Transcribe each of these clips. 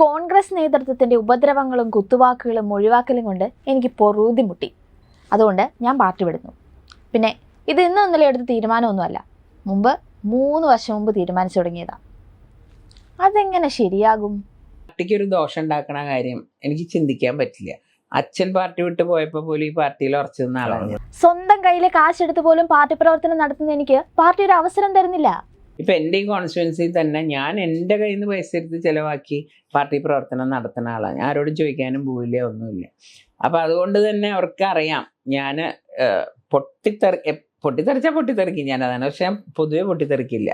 കോൺഗ്രസ് നേതൃത്വത്തിന്റെ ഉപദ്രവങ്ങളും കുത്തുവാക്കുകളും ഒഴിവാക്കലും കൊണ്ട് എനിക്ക് പൊറുതി മുട്ടി. അതുകൊണ്ട് ഞാൻ പാർട്ടി വിടുന്നു. പിന്നെ ഇത് ഇന്നും ഇന്നലെ എടുത്ത തീരുമാനമൊന്നുമല്ല. മുമ്പ് മൂന്ന് വർഷം മുമ്പ് തീരുമാനിച്ചു തുടങ്ങിയതാണ് അതെങ്ങനെ ശരിയാകും? പാർട്ടിക്ക് ഒരു ദോഷം ഉണ്ടാക്കണ കാര്യം എനിക്ക് ചിന്തിക്കാൻ പറ്റില്ല. അച്ഛൻ പാർട്ടി വിട്ട് പോയപ്പോ പോലും ഈ പാർട്ടിയിൽ ഉറച്ചു നിന്ന ആളാണ് സ്വന്തം കയ്യിലെ കാശെടുത്ത് പോലും പാർട്ടി പ്രവർത്തനം നടത്തുന്ന എനിക്ക് പാർട്ടി ഒരു അവസരം തരുന്നില്ല. ഇപ്പൊ എന്റെ ഈ കോൺസ്റ്റിറ്റ്യുവൻസിയിൽ തന്നെ ഞാൻ എന്റെ കയ്യിൽ നിന്ന് പൈസ എടുത്ത് ചിലവാക്കി പാർട്ടി പ്രവർത്തനം നടത്തുന്ന ആളാണ് ആരോടും ചോദിക്കാനും പോവില്ല ഒന്നുമില്ല. അപ്പം അതുകൊണ്ട് തന്നെ അവർക്ക് അറിയാം ഞാൻ പൊട്ടിത്തെറി പൊട്ടിത്തെറിച്ചാൽ പൊട്ടിത്തെറിക്കും ഞാൻ അതാണ്. പക്ഷെ പൊതുവെ പൊട്ടിത്തെറിക്കില്ല.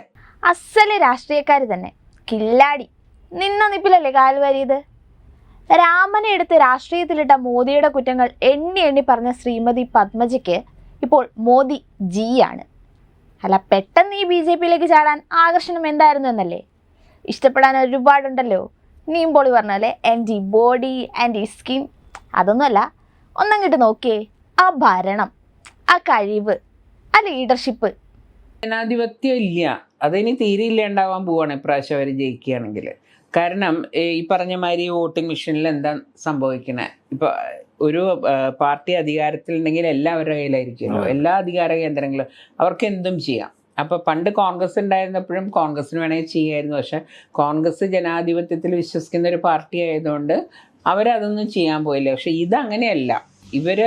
അസൽ രാഷ്ട്രീയക്കാർ തന്നെ. കില്ലാടി. നിന്ന നിപ്പിലല്ലേ കാൽവരിയത് രാമനെ എടുത്ത് രാഷ്ട്രീയത്തിലിട്ട മോദിയുടെ കുറ്റങ്ങൾ എണ്ണി എണ്ണി പറഞ്ഞ ശ്രീമതി പത്മജയ്ക്ക് ഇപ്പോൾ മോദി ജി ആണ്. അല്ല പെട്ടെന്ന് ഈ ബി ജെ പിയിലേക്ക് ചാടാൻ ആകർഷണം എന്തായിരുന്നു എന്നല്ലേ? ഇഷ്ടപ്പെടാൻ ഒരുപാടുണ്ടല്ലോ. നീമ്പോളി പറഞ്ഞ പോലെ ആന്റി ബോഡി ആന്റി സ്കിൻ അതൊന്നുമല്ല ഒന്നങ്ങോട്ട് നോക്കിയേ. ആ ഭരണം ആ കഴിവ് ആ ലീഡർഷിപ്പ് ജനാധിപത്യം ഇല്ല. അതിനി തീരെ ഇല്ലാണ്ടാവാൻ പോവാണ് ഇപ്രാവശ്യം അവർ ജയിക്കുകയാണെങ്കിൽ കാരണം ഈ പറഞ്ഞ മാതിരി വോട്ടിംഗ് മെഷീനിൽ എന്താ സംഭവിക്കണേ? ഇപ്പൊ ഒരു പാർട്ടി അധികാരത്തിലുണ്ടെങ്കിൽ എല്ലാവരുടെ കയ്യിലായിരിക്കുമല്ലോ എല്ലാ അധികാര കേന്ദ്രങ്ങളും. അവർക്ക് എന്തും ചെയ്യാം. അപ്പൊ പണ്ട് കോൺഗ്രസ് ഉണ്ടായിരുന്നപ്പോഴും കോൺഗ്രസിന് വേണമെങ്കിൽ ചെയ്യായിരുന്നു. പക്ഷെ കോൺഗ്രസ് ജനാധിപത്യത്തിൽ വിശ്വസിക്കുന്ന ഒരു പാർട്ടി ആയതുകൊണ്ട് അവരതൊന്നും ചെയ്യാൻ പോയില്ല. പക്ഷെ ഇതങ്ങനെയല്ല. ഇവർ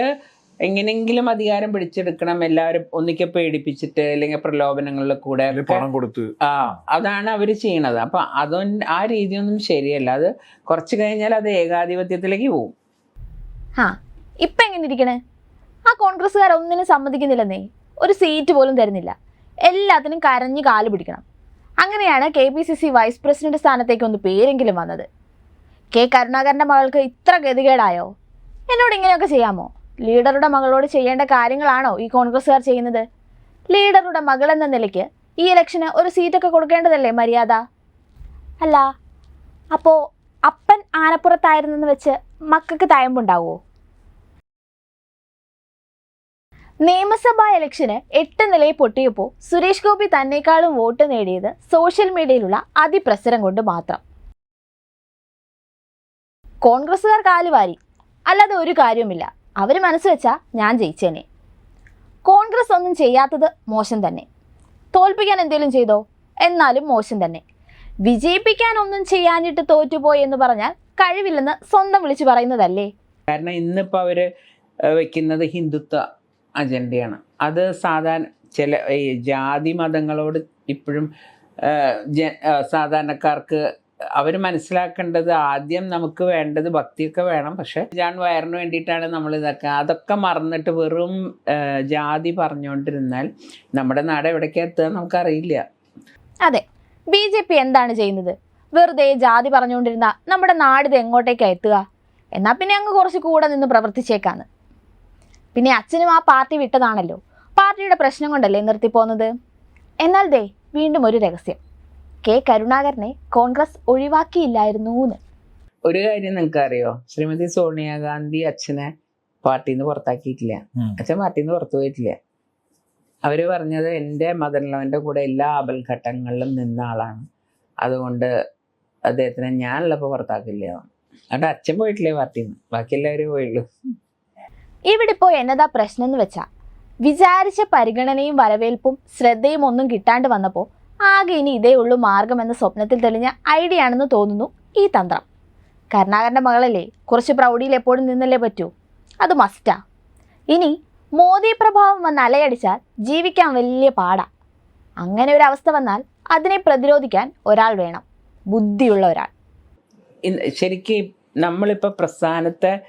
എങ്ങനെങ്കിലും അധികാരം പിടിച്ചെടുക്കണം. എല്ലാവരും ഒന്നിക്കെ പേടിപ്പിച്ചിട്ട് അല്ലെങ്കിൽ പ്രലോഭനങ്ങളിൽ കൂടെ പണം കൊടുത്ത്. ആ അതാണ് അവർ ചെയ്യണത്. അപ്പൊ അതൊന്നും ആ രീതിയൊന്നും ശരിയല്ല. അത് കുറച്ച് കഴിഞ്ഞാൽ അത് ഏകാധിപത്യത്തിലേക്ക് പോകും. ആ ഇപ്പം എങ്ങനെ ഇരിക്കണേ? ആ കോൺഗ്രസ്സുകാർ ഒന്നിനും സമ്മതിക്കുന്നില്ലെന്നേ. ഒരു സീറ്റ് പോലും തരുന്നില്ല. എല്ലാത്തിനും കരഞ്ഞ് കാൽ പിടിക്കണം. അങ്ങനെയാണ് K P C C vice president സ്ഥാനത്തേക്ക് ഒന്ന് പേരെങ്കിലും വന്നത്. കെ കരുണാകരന്റെ മകൾക്ക് ഇത്ര ഗതികേടായോ? എന്നോട് ഇങ്ങനെയൊക്കെ ചെയ്യാമോ? ലീഡറുടെ മകളോട് ചെയ്യേണ്ട കാര്യങ്ങളാണോ ഈ കോൺഗ്രസ്സുകാർ ചെയ്യുന്നത്? ലീഡറുടെ മകൾ എന്ന നിലയ്ക്ക് ഈ ഇലക്ഷന് ഒരു സീറ്റൊക്കെ കൊടുക്കേണ്ടതല്ലേ മര്യാദ? അല്ല അപ്പോൾ അപ്പൻ ആനപ്പുറത്തായിരുന്നെന്ന് വെച്ച് മക്കൾക്ക് തയമ്പുണ്ടാവുമോ നിയമസഭാ ഇലക്ഷന് എട്ട് നിലയിൽ പൊട്ടിയപ്പോൾ സുരേഷ് ഗോപി തന്നെക്കാളും വോട്ട് നേടിയത് സോഷ്യൽ മീഡിയയിലുള്ള അതിപ്രസരം കൊണ്ട് മാത്രം. കോൺഗ്രസ്സുകാർ കാലുവാരി അല്ലാതെ ഒരു കാര്യവുമില്ല. അവർ മനസ്സ് വെച്ചാ ഞാൻ ജയിച്ചേനെ. കോൺഗ്രസ് ഒന്നും ചെയ്യാത്തത് മോശം തന്നെ. തോൽപ്പിക്കാൻ എന്തെങ്കിലും ചെയ്തോ? എന്നാലും മോശം തന്നെ. വിജയിപ്പിക്കാൻ ഒന്നും ചെയ്യാഞ്ഞിട്ട് തോറ്റുപോയി എന്ന് പറഞ്ഞാൽ കഴിവില്ലെന്ന് സ്വന്തം വിളിച്ചു പറയുന്നതല്ലേ? കാരണം ഇന്നിപ്പോൾ അവർ വെക്കുന്നത് ഹിന്ദുത്വ അജണ്ടയാണ്. അത് സാധാരണ ചില ഈ ജാതി മതങ്ങളോട് ഇപ്പോഴും ജ- സാധാരണക്കാർക്ക് അവർ മനസ്സിലാക്കേണ്ടത് ആദ്യം നമുക്ക് വേണ്ടത് ഭക്തിയൊക്കെ വേണം. പക്ഷെ ജാൻ വയറിന് വേണ്ടിയിട്ടാണ് നമ്മൾ ഇതൊക്കെ. അതൊക്കെ മറന്നിട്ട് വെറും ജാതി പറഞ്ഞുകൊണ്ടിരുന്നാൽ നമ്മുടെ നാട് എവിടേക്കാ എത്തുക നമുക്കറിയില്ല. അതെ. ബി ജെ പി എന്താണ് ചെയ്യുന്നത്? വെറുതെ ജാതി പറഞ്ഞുകൊണ്ടിരുന്ന നമ്മുടെ നാടിത് ഇത് എങ്ങോട്ടേക്കാ എത്തുക? എന്നാൽ പിന്നെ അങ്ങ് കുറച്ച് കൂടെ നിന്ന് പ്രവർത്തിച്ചേക്കാന്ന്. പിന്നെ അച്ഛനും ആ പാർട്ടി വിട്ടതാണല്ലോ. പാർട്ടിയുടെ പ്രശ്നം കൊണ്ടല്ലേ നിർത്തിപ്പോന്നത്? എന്നാൽ ദേ വീണ്ടും ഒരു രഹസ്യം. കെ കരുണാകരനെ കോൺഗ്രസ് ഒഴിവാക്കിയില്ലായിരുന്നു എന്ന് ഒരു കാര്യം നിങ്ങൾക്ക് അറിയോ ശ്രീമതി സോണിയാഗാന്ധി അച്ഛനെ പാർട്ടിയിൽ നിന്ന് പുറത്താക്കിയിട്ടില്ല അച്ഛൻ പാർട്ടിയിൽ നിന്ന് പുറത്തു പോയിട്ടില്ല. അവർ പറഞ്ഞത് എന്റെ മദർലവന്റെ കൂടെ എല്ലാ ആപൽഘട്ടങ്ങളിലും നിന്ന ആളാണ്. അതുകൊണ്ട് അദ്ദേഹത്തിനെ ഞാനുള്ളപ്പോൾ പുറത്താക്കില്ല. അവിടെ അച്ഛൻ പോയിട്ടില്ലേ പാർട്ടിയിൽ നിന്ന്? ബാക്കി എല്ലാവരും പോയുള്ളൂ. ഇവിടെ ഇപ്പോൾ എന്നതാ പ്രശ്നം എന്ന് വെച്ചാൽ വിചാരിച്ച പരിഗണനയും വരവേൽപ്പും ശ്രദ്ധയും ഒന്നും കിട്ടാണ്ട് വന്നപ്പോൾ ആകെ ഇനി ഇതേ ഉള്ളൂ എന്ന സ്വപ്നത്തിൽ തെളിഞ്ഞ ഐഡിയ ആണെന്ന് തോന്നുന്നു ഈ തന്ത്രം. കരുണാകരന്റെ മകളല്ലേ കുറച്ച് പ്രൗഢിയിൽ എപ്പോഴും നിന്നല്ലേ പറ്റൂ? അത് മസ്റ്റാ ഇനി മോദി പ്രഭാവം വന്ന് അലയടിച്ചാൽ ജീവിക്കാൻ വലിയ പാടാ. അങ്ങനെ ഒരു അവസ്ഥ വന്നാൽ അതിനെ പ്രതിരോധിക്കാൻ ഒരാൾ വേണം. ബുദ്ധിയുള്ള ഒരാൾ ശരിക്കും നമ്മളിപ്പോൾ പ്രസ്ഥാനത്തെ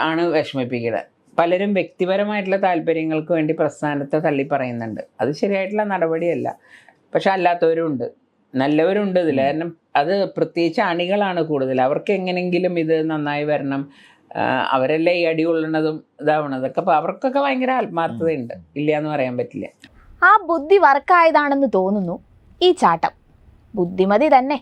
ആണ് വിഷമിപ്പിക്കുന്നത് പലരും വ്യക്തിപരമായിട്ടുള്ള താല്പര്യങ്ങൾക്ക് വേണ്ടി പ്രസ്ഥാനത്തെ തള്ളി പറയുന്നുണ്ട്. അത് ശരിയായിട്ടുള്ള നടപടിയല്ല. പക്ഷെ അല്ലാത്തവരും ഉണ്ട് നല്ലവരുണ്ട് ഇതിൽ കാരണം അത് പ്രത്യേകിച്ച് അണികളാണ് കൂടുതൽ അവർക്ക് എങ്ങനെങ്കിലും ഇത് നന്നായി വരണം. അവരെല്ലാം അവരല്ലേ ഈ അടി കൊള്ളണതും ഇതാവണതൊക്കെ അപ്പോൾ അവർക്കൊക്കെ ഭയങ്കര ആത്മാർത്ഥതയുണ്ട്. ഇല്ല എന്ന് പറയാൻ പറ്റില്ല. ആ ബുദ്ധി വർക്കായതാണെന്ന് തോന്നുന്നു ഈ ചാട്ടം. ബുദ്ധിമതി തന്നെ.